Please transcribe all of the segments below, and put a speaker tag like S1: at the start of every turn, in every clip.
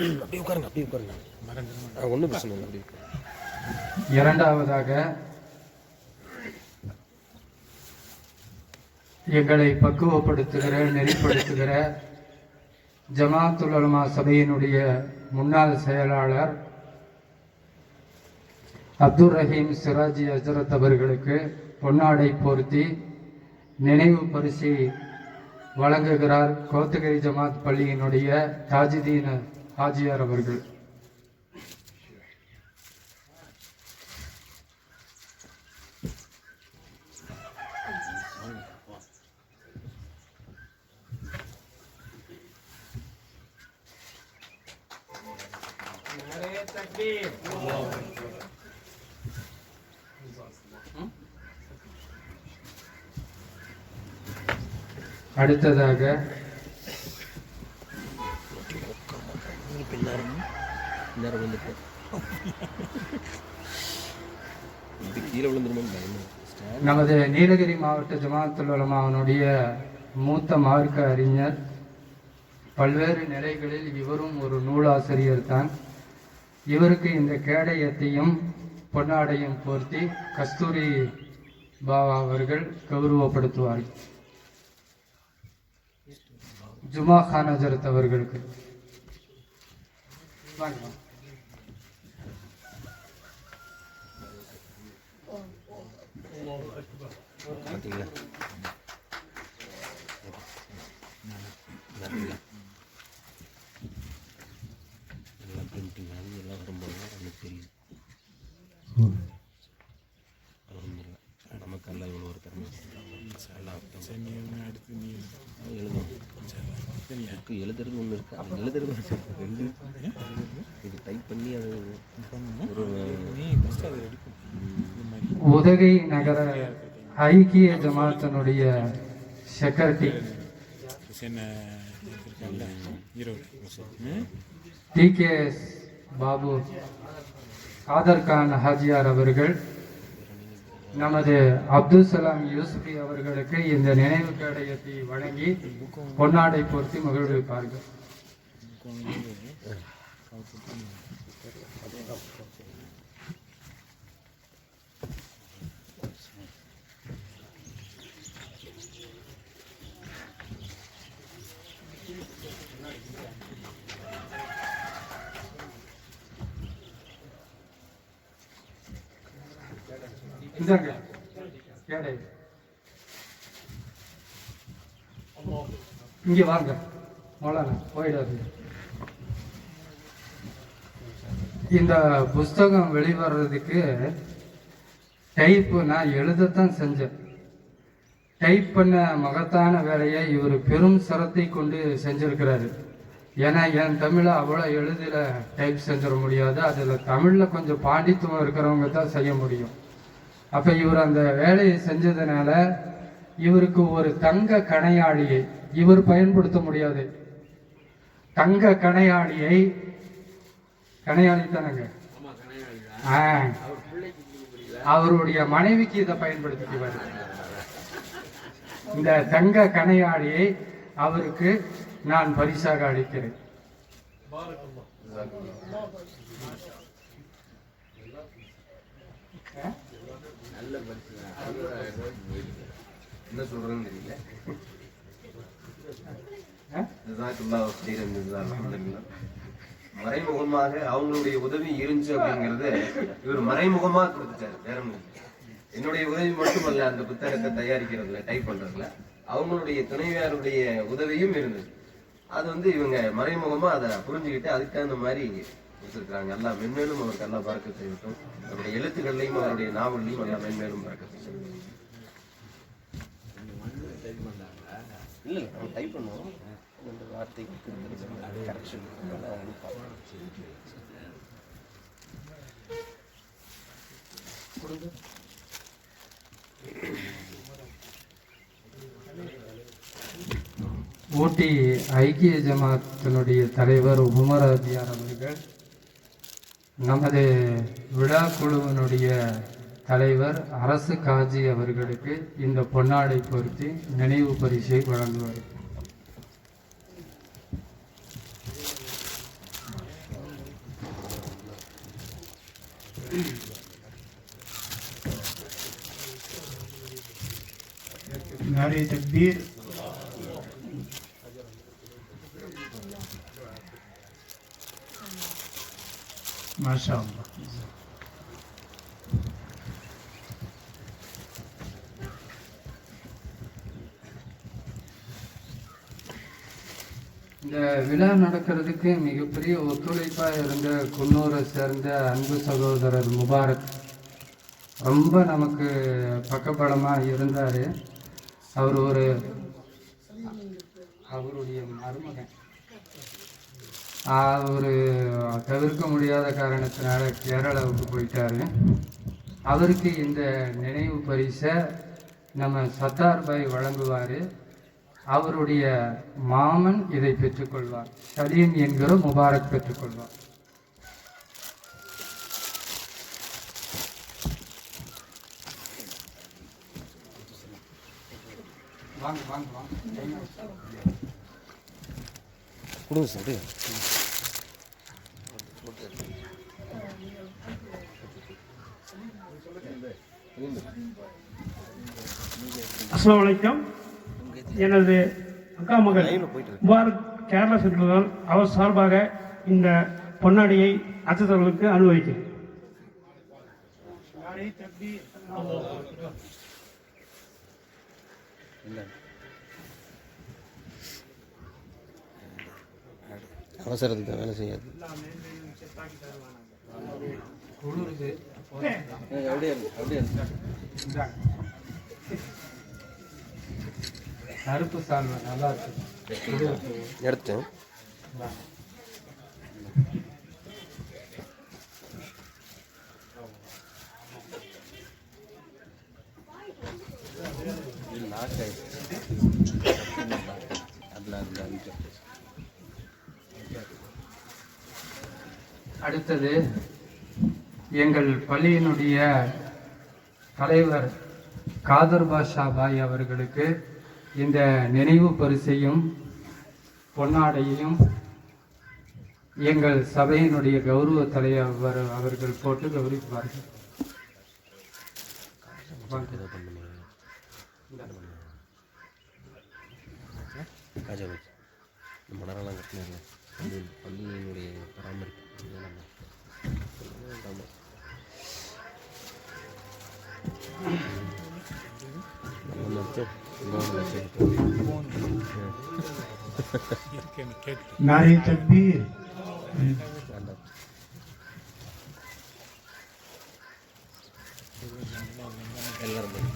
S1: அப்படியே உட்காருங்க அப்படியே உட்காருங்க. ஒன்றும் பிரச்சனை இல்லை. அப்படியே.
S2: இரண்டாவதாக எங்களை பக்குவப்படுத்துகிற நெறிப்படுத்துகிற ஜமாத்துல் சபையினுடைய முன்னாள் செயலாளர் அப்துல் ரஹீம் சிராஜி ஹஜரத் அவர்களுக்கு பொன்னாடை போர்த்தி நினைவு பரிசை வழங்குகிறார் கோத்தகிரி ஜமாத் பள்ளியினுடைய தாஜுதீன் ஹாஜியார் அவர்கள். அடுத்ததாக
S1: பின்னாரம் வந்துட்டு இது கீழே விழுந்துருமோன்னு பயமா
S2: நமது நீலகிரி மாவட்ட ஜமாத்துல் உலமாவினுடைய மூத்த மார்க்க அறிஞர் பல்வேறு நிலைகளில் இவரும் ஒரு நூலாசிரியர் தான். இவருக்கு இந்த கேடயத்தையும் பொன்னாடையும் போர்த்தி கஸ்தூரி பாபா அவர்கள் கௌரவப்படுத்துவார். ஜுமா கான் ஹஜரத் அவர்களுக்கு. வாங்க.
S1: பார்த்தீங்களா? எல்லாம் பிரிண்டிங் அது எல்லாம் வரும்போது தெரியும். அல்ஹம்துலில்லாஹ். நமக்கு எல்லாம் இவ்வளோ ஒரு திறமை எழுதும் புக்கு எழுதுறது ஒன்று இருக்கு. அவன் எழுதுறது ரெண்டு. இது டைப் பண்ணி அது ஒரு
S3: அதை
S2: உதகை நகர ஐக்கிய ஜமாத்தினுடைய
S3: secretary
S2: T K S Babu. Kader Khan ஹாஜியார் அவர்கள் நமது அப்துல் சலாம் யூசுஃபி அவர்களுக்கு இந்த நினைவு கேடயத்தை வழங்கி பொன்னாடை பொருத்தி மகிழ்விப்பார்கள் இந்தாங்க. கேடை. இங்கே வாங்க. மௌலானா போயிடாதீங்க. இந்த புஸ்தகம் வெளிவர்றதுக்கு டைப்பு நான் எழுதத்தான் செஞ்சேன். டைப் பண்ண மகத்தான வேலையை இவர் பெரும் சிரத்தை கொண்டு செஞ்சிருக்கிறாரு. ஏன்னா என் தமிழை அவ்வளோ எழுதில டைப் செஞ்சிட முடியாது. அதில் தமிழில் கொஞ்சம் பாண்டித்துவம் இருக்கிறவங்க தான் செய்ய முடியும். அப்போ இவர் அந்த வேலையை செஞ்சதுனால இவருக்கு ஒரு தங்க கணையாழியை இவர் பயன்படுத்த முடியாது. தங்க கணையாழியை கணையாளி தானங்க. அவருடைய மனைவிக்கு இதை பயன்படுத்திக்குவார். இந்த தங்க கணையாழியை அவருக்கு நான் பரிசாக அளிக்கிறேன்.
S4: என்ன தெரியல
S2: ஆ?
S4: ஜஸாக்கல்லாஹு ஹைரன் ஜஸா, அல்ஹம்துலில்லாஹ். மறைமுகமாக அவங்களுடைய உதவி இருந்துச்சு அப்படிங்கறது இவர் மறைமுகமா கொடுத்துட்டாரு வேற. என்னுடைய உதவி மட்டுமல்ல அந்த புத்தகத்தை தயாரிக்கிறதுல டைப் பண்றதுல அவங்களுடைய துணைவியாருடைய உதவியும் இருந்தது அது வந்து இவங்க மறைமுகமா அதை புரிஞ்சுக்கிட்டு அதுக்கு தகுந்த மாதிரி கொடுத்துருக்காங்க எல்லாம் மென்மேலும் அவருக்கு எல்லாம் பறக்க செய்யட்டும் அவருடைய எழுத்துக்கள்லையும் அவருடைய நாவல்லையும் எல்லாம் மென்மேலும் பறக்க செய்யட்டும்
S1: இல்லை இல்லை நம்ம டைப் பண்ணுவோம். அந்த வார்த்தைக்கு கரெக்ஷன்
S2: ஊட்டி ஐக்கிய ஜமாத்தினுடைய தலைவர் உமர் அதியார் அவர்கள் நமது விழா குழுவினுடைய தலைவர் அரசு காஜி அவர்களுக்கு இந்த பொன்னாடை பொருத்தி நினைவு பரிசை வழங்குவார்.
S5: நாளை தக்பீர் மாஷா
S2: இந்த விழா நடக்கிறதுக்கு மிகப்பெரிய ஒத்துழைப்பாக இருந்த குன்னூரை சேர்ந்த அன்பு சகோதரர் முபாரக். ரொம்ப நமக்கு பக்கபலமாக இருந்தார். அவர் ஒரு அவருடைய மருமகன். அவர் தவிர்க்க முடியாத காரணத்தினால கேரளாவுக்கு போயிட்டாரு. அவருக்கு இந்த நினைவு பரிசை நம்ம சத்தார் பாய் வழங்குவார். அவருடைய மாமன் இதை பெற்றுக்கொள்வார். சலீம் என்கிற முபாரக் பெற்றுக்கொள்வார். வாங்க வாங்க வாங்க.
S1: கொடுங்க சார்
S6: அலைக்கும். எனது அக்கா மகள் முபாரக் கேரளா சென்றுள்ளார் அவர் சார்பாக இந்த பொன்னாடியை அச்சத்தவர்களுக்கு அனுபவிக்கிறேன்.
S1: அவசரத்துக்கு வேலை செய்யாது. அப்படியே அப்படியே.
S2: கருப்பு சால்வை நல்லா இருக்கு.
S1: எடுத்தேன்
S2: அடுத்தது எங்கள் பள்ளியினுடைய தலைவர் காதர் பாஷா பாய் அவர்களுக்கு இந்த நினைவு பரிசையும் பொன்னாடையையும் எங்கள் சபையினுடைய கௌரவ தலைவர் அவர்கள் போட்டு கௌரவிப்பார்கள்.
S1: இதை பண்ணுங்க மணரெல்லாம் பள்ளி பள்ளியினுடைய பராமரிப்பு
S5: नारे तकबीर
S1: வேண்டாம் எல்லாரும்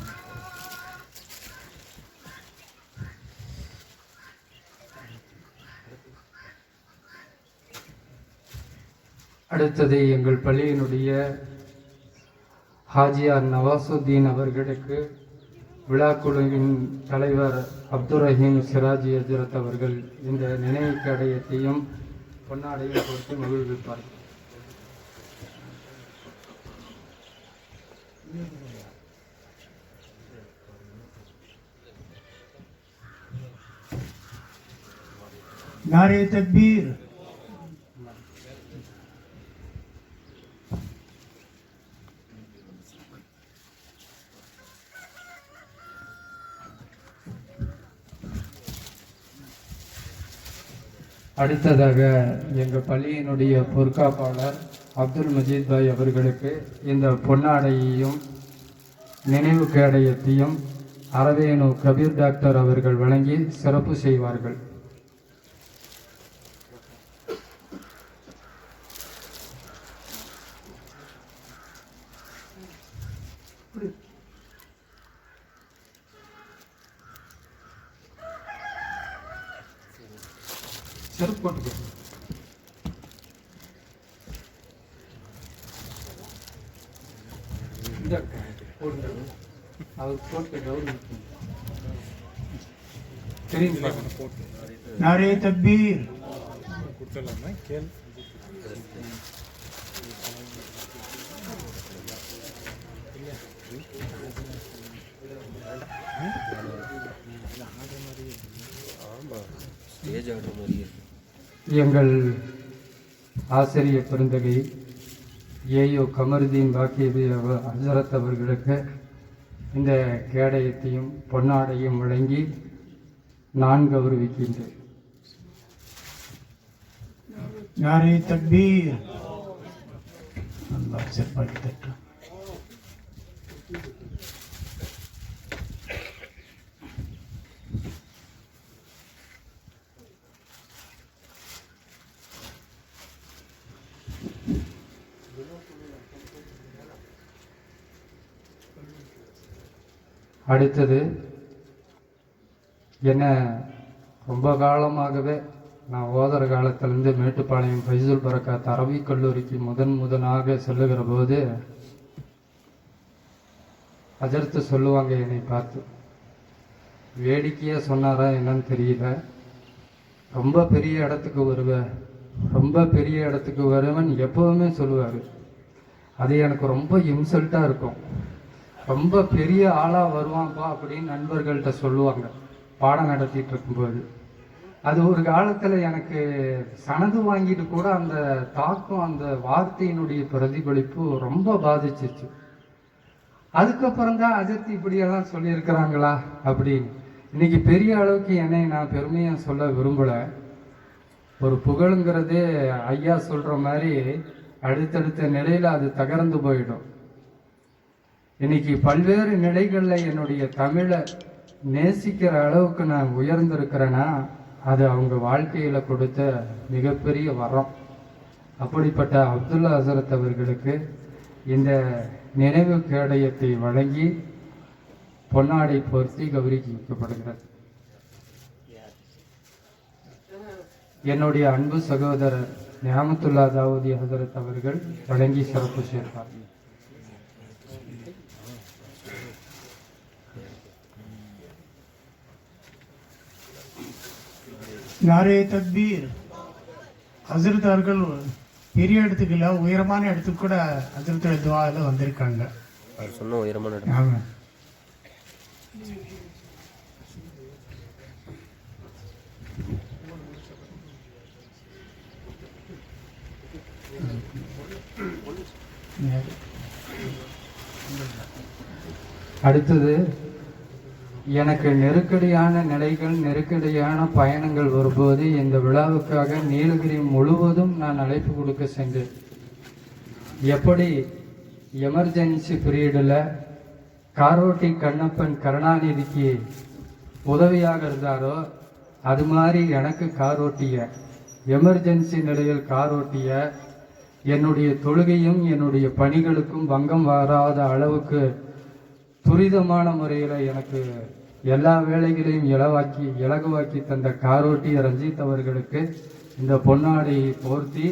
S2: அடுத்தது எங்கள் பள்ளியினுடைய ஹாஜியார் நவாசுத்தீன் அவர்களுக்கு விழாக்குழுவின் தலைவர் அப்துல் ரஹீம் சிராஜ் எஜரத் அவர்கள் இந்த நினைவு கடையத்தையும் பொன்னாடையும் கொடுத்து மகிழ்விப்பார்.
S5: நாரே தக்பீர்.
S2: அடுத்ததாக எங்கள் பள்ளியினுடைய பொறுக்காப்பாளர் அப்துல் மஜீத் பாய் அவர்களுக்கு இந்த பொன்னாடையையும் நினைவு கேடயத்தையும் அரவேணு கபீர் டாக்டர் அவர்கள் வழங்கி சிறப்பு செய்வார்கள். செருப்பு போட்டுக்கோங்க இந்த போடுங்க. அவர் போட்டு கவர்மெண்ட் தெரியும் பாருங்க
S5: நாரே தக்பீர்.
S3: கொடுத்துடலாமா? கேள்.
S1: ஸ்டேஜ் ஆடுற மாதிரியே
S2: எங்கள் ஆசிரிய பெருந்தகை ஏயோ கமருதீன் பாக்கியது ஹசரத் அவர்களுக்கு இந்த கேடயத்தையும் பொன்னாடையும் வழங்கி நான் கௌரவிக்கின்றேன்
S5: யாரை தக்பீர். நல்லா தட்டும்.
S2: அடுத்தது என்ன ரொம்ப காலமாகவே நான் ஓதர காலத்திலேருந்து மேட்டுப்பாளையம் ஃபைசுல் பரக்காத் அரபிக் கல்லூரிக்கு முதன் முதனாக செல்லுகிற போது அஜர்த்து சொல்லுவாங்க என்னை பார்த்து. வேடிக்கையாக சொன்னாரா என்னன்னு தெரியல. ரொம்ப பெரிய இடத்துக்கு வருவ ரொம்ப பெரிய இடத்துக்கு வருவன் எப்போவுமே சொல்லுவார். அது எனக்கு ரொம்ப இன்சல்ட்டாக இருக்கும். ரொம்ப பெரிய ஆளாக வருவான்ப்பா அப்படின்னு நண்பர்கள்ட்ட சொல்லுவாங்க. பாடம் நடத்திட்டு இருக்கும்போது. அது ஒரு காலத்தில் எனக்கு சனது வாங்கிட்டு கூட அந்த தாக்கம் அந்த வார்த்தையினுடைய பிரதிபலிப்பு ரொம்ப பாதிச்சிச்சு. அதுக்கப்புறம் தான் அஜித் இப்படியெல்லாம் சொல்லியிருக்கிறாங்களா அப்படின்னு. இன்னைக்கு பெரிய அளவுக்கு என்னை நான் பெருமையாக சொல்ல விரும்பலை. ஒரு புகழுங்கிறதே ஐயா சொல்கிற மாதிரி அடுத்தடுத்த நிலையில் அது தகர்ந்து போயிடும். இன்னைக்கு பல்வேறு நிலைகளில் என்னுடைய தமிழை நேசிக்கிற அளவுக்கு நான் உயர்ந்திருக்கிறேன்னா அது அவங்க வாழ்க்கையில் கொடுத்த மிகப்பெரிய வரம். அப்படிப்பட்ட அப்துல்லா ஹசரத் அவர்களுக்கு இந்த நினைவு கேடயத்தை வழங்கி பொன்னாடை பொருத்தி கௌரவிக்கப்படுகிறது. என்னுடைய அன்பு சகோதரர் நியாமத்துல்லா தாவூதி ஹசரத் அவர்கள் வழங்கி சிறப்பு சேர்ப்பார்கள்
S5: நாரே தக்பீர்? ஹசரத் அவர்கள் பெரிய இடத்துக்கு இல்லை உயரமான இடத்துக்கு கூட ஹசரத்துடைய துவாவில் வந்திருக்காங்க.
S1: அவர் சொன்ன உயரமான இடம்.
S5: ஆமா.
S2: அடுத்தது எனக்கு நெருக்கடியான நிலைகள் நெருக்கடியான பயணங்கள் வரும்போது இந்த விழாவுக்காக நீலகிரி முழுவதும் நான் அழைப்பு கொடுக்க சென்றேன். எப்படி? எமர்ஜென்சி பீரியடில் காரோட்டி கண்ணப்பன் கருணாநிதிக்கு உதவியாக இருந்தாரோ அது மாதிரி எனக்கு காரோட்டிய எமர்ஜென்சி நிலையில் காரோட்டிய என்னுடைய தொழுகையும் என்னுடைய பணிகளுக்கும் பங்கம் வராத அளவுக்கு துரிதமான முறையில் எனக்கு எல்லா வேலைகளையும் இலவாக்கி இலகுவாக்கி தந்த காரோட்டி ரஞ்சித் அவர்களுக்கு இந்த பொன்னாடையை போர்த்தி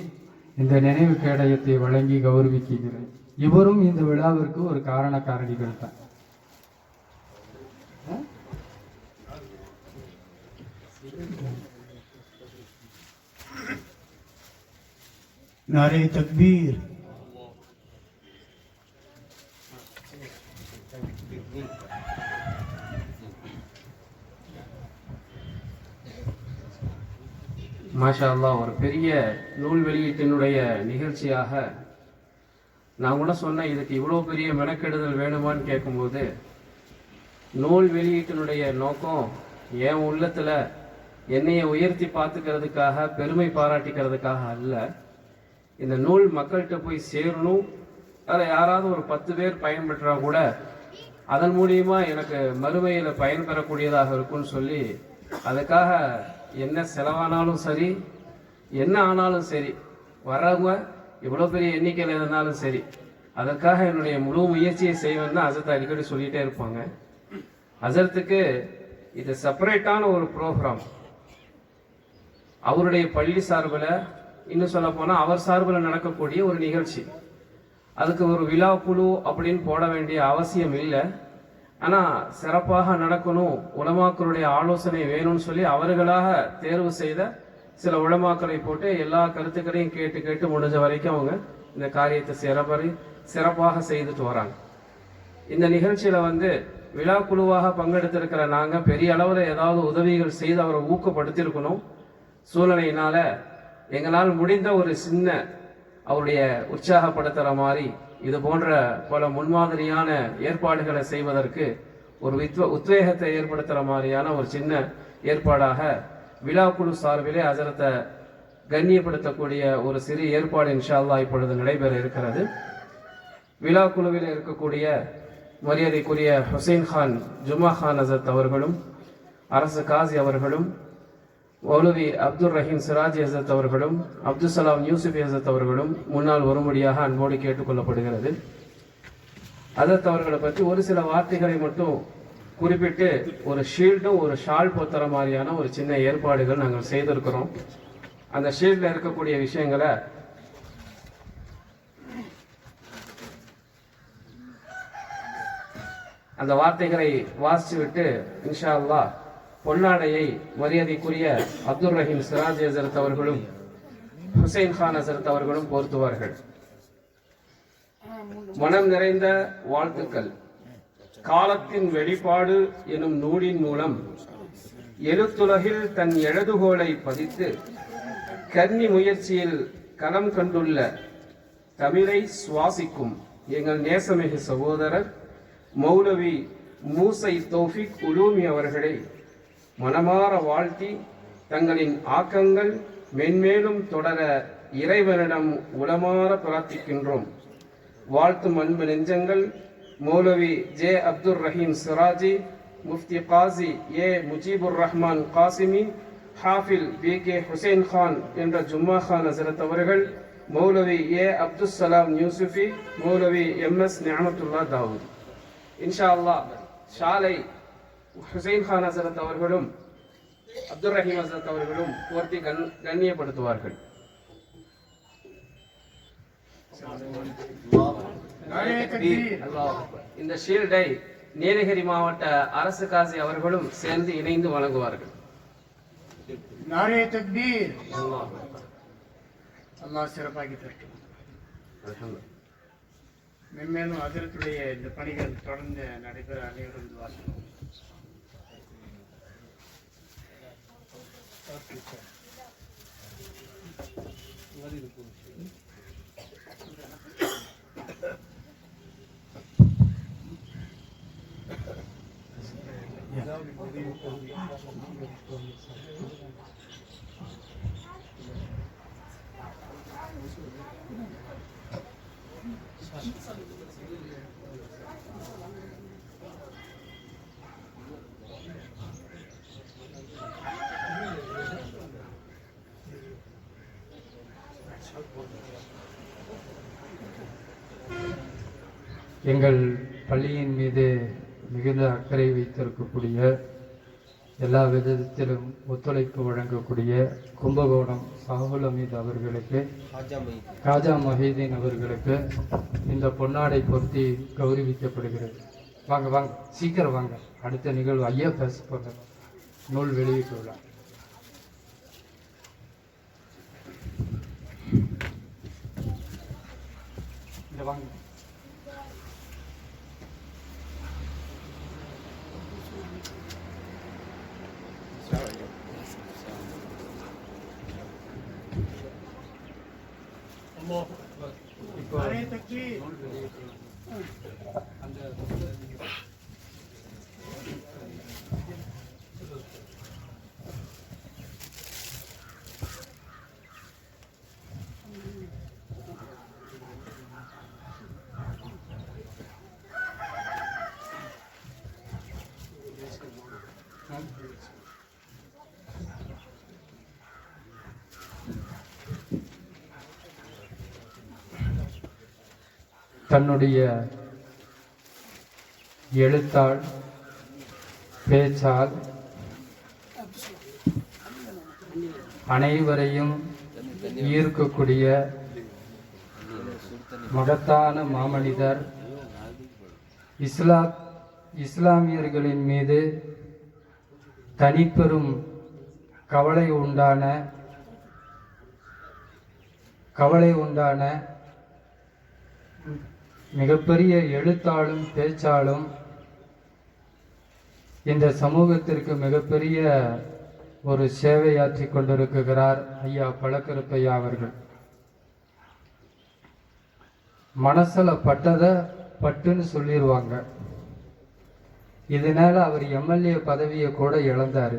S2: இந்த நினைவு கேடயத்தை வழங்கி கௌரவிக்கிறேன். இவரும் இந்த விழாவிற்கு ஒரு காரண காரணிகள் தான்.
S5: நாரே தக்பீர்.
S7: மாஷா ஒரு பெரிய நூல் வெளியீட்டினுடைய நிகழ்ச்சியாக நான் கூட சொன்னேன் இதுக்கு இவ்வளோ பெரிய மெனக்கெடுதல் வேணுமான்னு கேட்கும்போது நூல் வெளியீட்டினுடைய நோக்கம் என் உள்ளத்தில் என்னையை உயர்த்தி பார்த்துக்கிறதுக்காக பெருமை பாராட்டிக்கிறதுக்காக அல்ல. இந்த நூல் மக்கள்கிட்ட போய் சேரணும். அதில் யாராவது ஒரு பத்து பேர் பயன்பெற்றா கூட அதன் மூலியமாக எனக்கு மறுமையில் பயன் பெறக்கூடியதாக இருக்கும்னு சொல்லி அதுக்காக என்ன செலவானாலும் சரி என்ன ஆனாலும் சரி வர்றவங்க இவ்வளோ பெரிய எண்ணிக்கையில் இருந்தாலும் சரி அதற்காக என்னுடைய முழு முயற்சியை செய்வேன் தான் அசத்தை அடிக்கடி சொல்லிகிட்டே இருப்பாங்க. அசரத்துக்கு இது செப்பரேட்டான ஒரு ப்ரோக்ராம் அவருடைய பள்ளி சார்பில் இன்னும் சொல்ல போனால் அவர் சார்பில் நடக்கக்கூடிய ஒரு நிகழ்ச்சி. அதுக்கு ஒரு விழா குழு அப்படின்னு போட வேண்டிய அவசியம் இல்லை. ஆனால் சிறப்பாக நடக்கணும். உலமாக்களுடைய ஆலோசனை வேணும்னு சொல்லி அவர்களாக தேர்வு செய்த சில உளமாக்களை போட்டு எல்லா கருத்துக்களையும் கேட்டு கேட்டு முடிஞ்ச வரைக்கும் அவங்க இந்த காரியத்தை சிறப்பறி சிறப்பாக செய்துட்டு வராங்க. இந்த நிகழ்ச்சியில் வந்து விழா குழுவாக பங்கெடுத்திருக்கிற நாங்கள் பெரிய அளவில் ஏதாவது உதவிகள் செய்து அவரை ஊக்கப்படுத்தியிருக்கணும். சூழ்நிலையினால் எங்களால் முடிந்த ஒரு சின்ன அவருடைய உற்சாகப்படுத்துகிற மாதிரி இது போன்ற பல முன்மாதிரியான ஏற்பாடுகளை செய்வதற்கு ஒரு வித்வ உத்வேகத்தை ஏற்படுத்துகிற மாதிரியான ஒரு சின்ன ஏற்பாடாக விழாக்குழு சார்பிலே அஜரத்தை கண்ணியப்படுத்தக்கூடிய ஒரு சிறு ஏற்பாடு இன்ஷால்லா இப்பொழுது நடைபெற இருக்கிறது. விழா குழுவில் இருக்கக்கூடிய மரியாதைக்குரிய ஹுசைன் கான் ஜுமா கான் அசத் அவர்களும் அரசு காசி அவர்களும் மௌலவி அப்துல் ரஹீம் சிராஜ் ஹசத் அவர்களும் அப்துல் சலாம் யூசுப் ஹசத் அவர்களும் முன்னால் ஒருமுடியாக அன்போடு கேட்டுக்கொள்ளப்படுகிறது. அதத் அவர்களை பற்றி ஒரு சில வார்த்தைகளை மட்டும் குறிப்பிட்டு ஒரு ஷீல்டும் ஒரு ஷால் பொத்தர மாதிரியான ஒரு சின்ன ஏற்பாடுகள் நாங்கள் செய்திருக்கிறோம். அந்த ஷீல்டில் இருக்கக்கூடிய விஷயங்களை அந்த வார்த்தைகளை வாசித்து விட்டு இன்ஷா அல்லாஹ் பொன்னாடையை மரியாதைக்குரிய அப்துல் ரஹீம் சிராஜ் ஹசரத் அவர்களும் ஹுசைன் கான் ஹசரத் அவர்களும் போர்த்துவார்கள். மனம் நிறைந்த வாழ்த்துக்கள். காலத்தின் வெளிப்பாடு எனும் நூலின் மூலம் எழுத்துலகில் தன் எழுதுகோலை பதித்து கன்னி முயற்சியில் களம் கண்டுள்ள தமிழை சுவாசிக்கும் எங்கள் நேசமிகு சகோதரர் மௌலவி மூசை தோஃபிக் உலூமி அவர்களை மனமாற வாழ்த்தி தங்களின் ஆக்கங்கள் மென்மேலும் தொடர இறைவனிடம் உளமாற பிரார்த்திக்கின்றோம். வாழ்த்தும் அன்பு நெஞ்சங்கள் Moulavi J Abdul Rahim Siraji Mufti Qazi A Mujibur Rahman Qasimi Hafil P K Hussain Khan என்ற ஜும்மா கான் ஹசரத் அவர்கள் Moulavi A Abdul Salam Yusufi Moulavi M S Niamathullah Dawood. இன்ஷா அல்லாஹ் ஷாலை ஹுசைன் கான் ஹசரத் அவர்களும் அப்துல் ரஹீம் ஹசரத் அவர்களும் போர்த்தி கண் கண்ணியப்படுத்துவார்கள். இந்த ஷீல்டை நீலகிரி மாவட்ட அரசு காசி அவர்களும் சேர்ந்து இணைந்து வழங்குவார்கள்
S5: நாரே தக்பீர்
S7: அல்லாஹ்
S5: சிறப்பாக்கி தரட்டும். மென்மேலும் அதிரத்துடைய இந்த பணிகள் தொடர்ந்து நடைபெற அனைவரும் வாசனம் Yeah.
S2: எங்கள் பள்ளியின் மீது மிகுந்த அக்கறை வைத்திருக்கக்கூடிய எல்லா விதத்திலும் ஒத்துழைப்பு வழங்கக்கூடிய கும்பகோணம் சாகுல் அமீத் அவர்களுக்கு
S1: ஹாஜா
S2: ராஜா மஹீதீன் அவர்களுக்கு இந்த பொன்னாடை பொருத்தி கௌரவிக்கப்படுகிறது. வாங்க வாங்க சீக்கிரம் வாங்க. அடுத்த நிகழ்வு ஐயா பேச போகிற நூல் வெளியீட்டு விழா. இந்த வாங்க இப்போ
S5: நாரே தக்பீர்
S2: தன்னுடைய எழுத்தால் பேச்சால் அனைவரையும் ஈர்க்கக்கூடிய மகத்தான மாமனிதர் இஸ்லா இஸ்லாமியர்களின் மீது தனிப்பெரும் கவலை உண்டான கவலை உண்டான மிகப்பெரிய எழுத்தாளும் பேச்சாலும் இந்த சமூகத்திற்கு மிகப்பெரிய ஒரு சேவையாற்றி கொண்டிருக்கிறார் ஐயா பழக்கருப்பையா அவர்கள். மனசில் பட்டதை பட்டுன்னு சொல்லிடுவாங்க இதனால் அவர் எம்எல்ஏ பதவியை கூட இழந்தார்.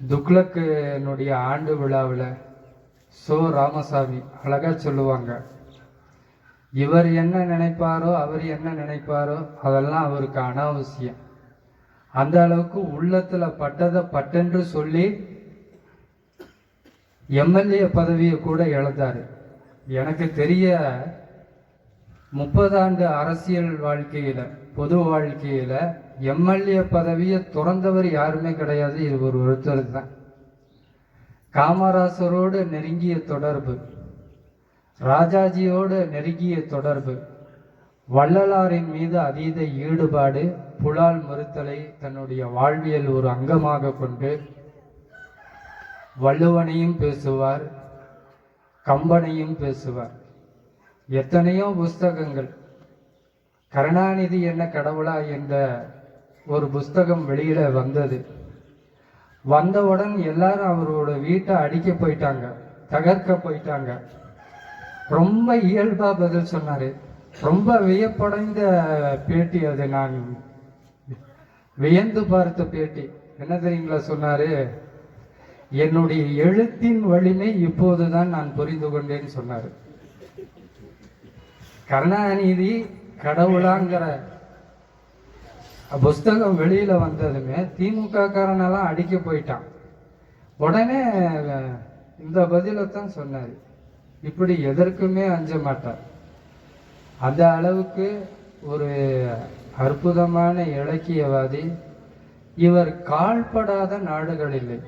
S2: துக்ளக்குனுடைய ஆண்டு விழாவில் சோ. ராமசாமி அழகாக சொல்லுவாங்க. இவர் என்ன நினைப்பாரோ அவர் என்ன நினைப்பாரோ அதெல்லாம் அவருக்கு அனாவசியம். அந்த அளவுக்கு உள்ளத்துல பட்டதை பட்டென்று சொல்லி எம்எல்ஏ பதவியை கூட இழந்தார். எனக்கு தெரிய முப்பதாண்டு அரசியல் வாழ்க்கையில் பொது வாழ்க்கையில் எம்எல்ஏ பதவியை துறந்தவர் யாருமே கிடையாது. இது ஒரு ஒருத்தர் தான். காமராசரோடு நெருங்கிய தொடர்பு. ராஜாஜியோடு நெருங்கிய தொடர்பு. வள்ளலாரின் மீது அதீத ஈடுபாடு புலால் மறுத்தலை தன்னுடைய வாழ்வியல் ஒரு அங்கமாக கொண்டு வள்ளுவனையும் பேசுவார் கம்பனையும் பேசுவார். எத்தனையோ புஸ்தகங்கள். கருணாநிதி என்ன கடவுளா என்ற ஒரு புஸ்தகம் வெளியில வந்தது. வந்தவுடன் எல்லாரும் அவரோட வீட்டை அடிக்க போயிட்டாங்க தகர்க்க போயிட்டாங்க. ரொம்ப இயல்பா பதில் சொன்னாரு. ரொம்ப வியப்படைந்த பேட்டி அது நான். வியந்து பார்த்த பேட்டி. என்ன தெரியுங்களா சொன்னாரு? என்னுடைய எழுத்தின் வலிமை இப்போதுதான் நான் புரிந்து கொண்டேன்னு சொன்னாரு. கருணாநிதி கடவுளாங்கிற புஸ்தகம் வெளியில வந்ததுமே திமுக காரனெல்லாம் அடிக்க போயிட்டான். உடனே இந்த இந்த தான் சொன்னார். இப்படி எதற்குமே அஞ்ச மாட்டார். அந்த அளவுக்கு ஒரு அற்புதமான இலக்கியவாதி. இவர் கால்படாத நாடுகள் இல்லை.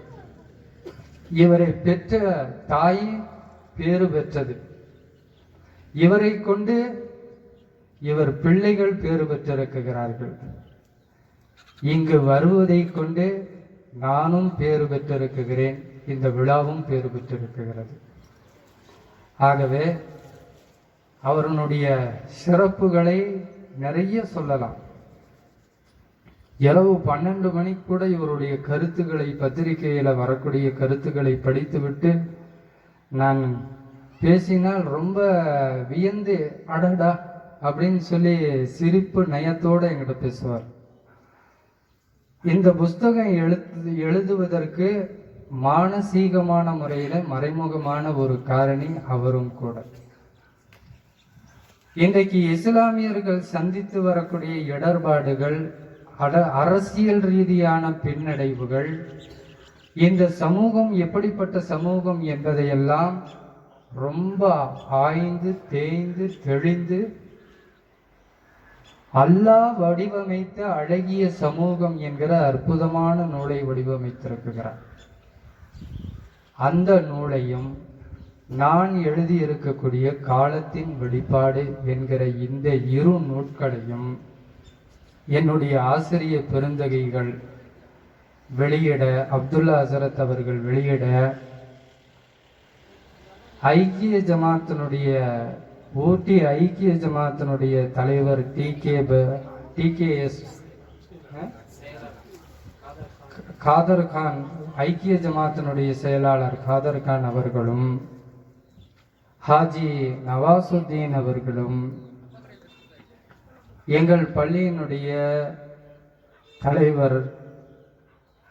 S2: இவரை பெற்ற தாய் பேறு பெற்றது. இவரை கொண்டு இவர் பிள்ளைகள் பேறு பெற்றிருக்கிறார்கள். இங்கு வருவதை கொண்டு நானும் பேறு பெற்றிருக்கிறேன். இந்த விழாவும் பேறு பெற்றிருக்கிறது. ஆகவே அவர்களுடைய சிறப்புகளை நிறைய சொல்லலாம். இரவு பன்னெண்டு மணிக்கு கூட இவருடைய கருத்துக்களை பத்திரிகையில் வரக்கூடிய கருத்துக்களை படித்துவிட்டு நான் பேசினால் ரொம்ப வியந்து அடடா அப்படின்னு சொல்லி சிரிப்பு நயத்தோடு எங்கிட்ட பேசுவார். இந்த புஸ்தகம் எழுத்து எழுதுவதற்கு மானசீகமான முறையில் மறைமுகமான ஒரு காரணி அவரும் கூட. இன்றைக்கு இஸ்லாமியர்கள் சந்தித்து வரக்கூடிய இடர்பாடுகள் அட- அரசியல் ரீதியான பின்னடைவுகள் இந்த சமூகம் எப்படிப்பட்ட சமூகம் என்பதையெல்லாம் ரொம்ப ஆய்ந்து தேய்ந்து தெளிந்து அல்லாஹ் வடிவமைத்த அழகிய சமூகம் என்கிற அற்புதமான நூலை வடிவமைத்திருக்கிறார். அந்த நூலையும் நான் எழுதியிருக்கக்கூடிய காலத்தின் வெளிப்பாடு என்கிற இந்த இரு நூட்களையும் என்னுடைய ஆசிரிய பெருந்தகைகள் வெளியிட அப்துல்லா ஹசரத் அவர்கள் வெளியிட ஐக்கிய ஜமாத்தினுடைய ஊட்டி ஐக்கிய ஜமாத்தினுடைய தலைவர் T K T K S Kader Khan ஐக்கிய ஜமாத்தினுடைய செயலாளர் காதர் கான் அவர்களும் ஹாஜி நவாசுத்தீன் அவர்களும் எங்கள் பள்ளியினுடைய தலைவர்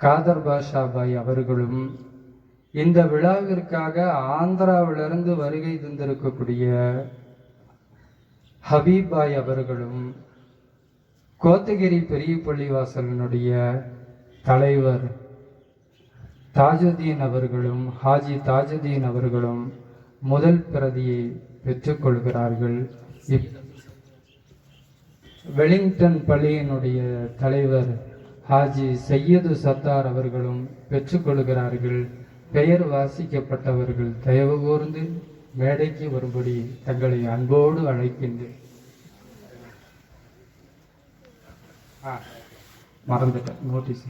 S2: காதர் பாஷா பாய் அவர்களும் இந்த விழாவிற்காக ஆந்திராவிலிருந்து வருகை தந்திருக்கக்கூடிய ஹபீப் பாய் அவர்களும் கோத்தகிரி பெரிய பள்ளிவாசலினுடைய தலைவர் தாஜுதீன் அவர்களும் ஹாஜி தாஜுதீன் அவர்களும் முதல் பிரதியை பெற்றுக்கொள்கிறார்கள் இப் வெலிங்டன் பள்ளியினுடைய தலைவர் ஹாஜி சையது சத்தார் அவர்களும் பெற்றுக்கொள்கிறார்கள் பெயர் வாசிக்கப்பட்டவர்கள் தயவு கூர்ந்து மேடைக்கு வரும்படி தங்களை அன்போடு அழைக்கின்றேன். ஆ, மறந்துட்டேன். நோட்டீஸ்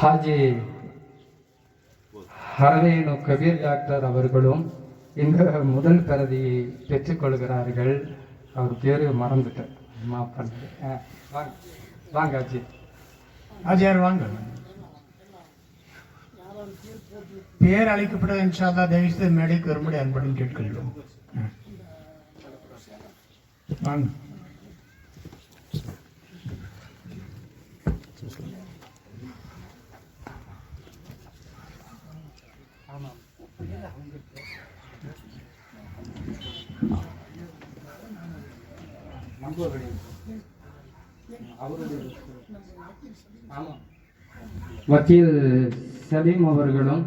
S2: ஹாஜி ஹரவேணு கபீர் டாக்டர் அவர்களும் இந்த முதல் கருதியை பெற்றுக்கொள்கிறார்கள். அவர் பேரு மறந்துட்டேன். வாங்க. வாங்க ஆச்சி
S5: ஆஜியார் வாங்க. பேர் அழைக்கப்பட இன்ஷாதா தயவு மேடைக்கு வரும்படி அன்புடன் கேட்கிறோம் வாங்க.
S2: வக்கீல் சலீம் அவர்களும்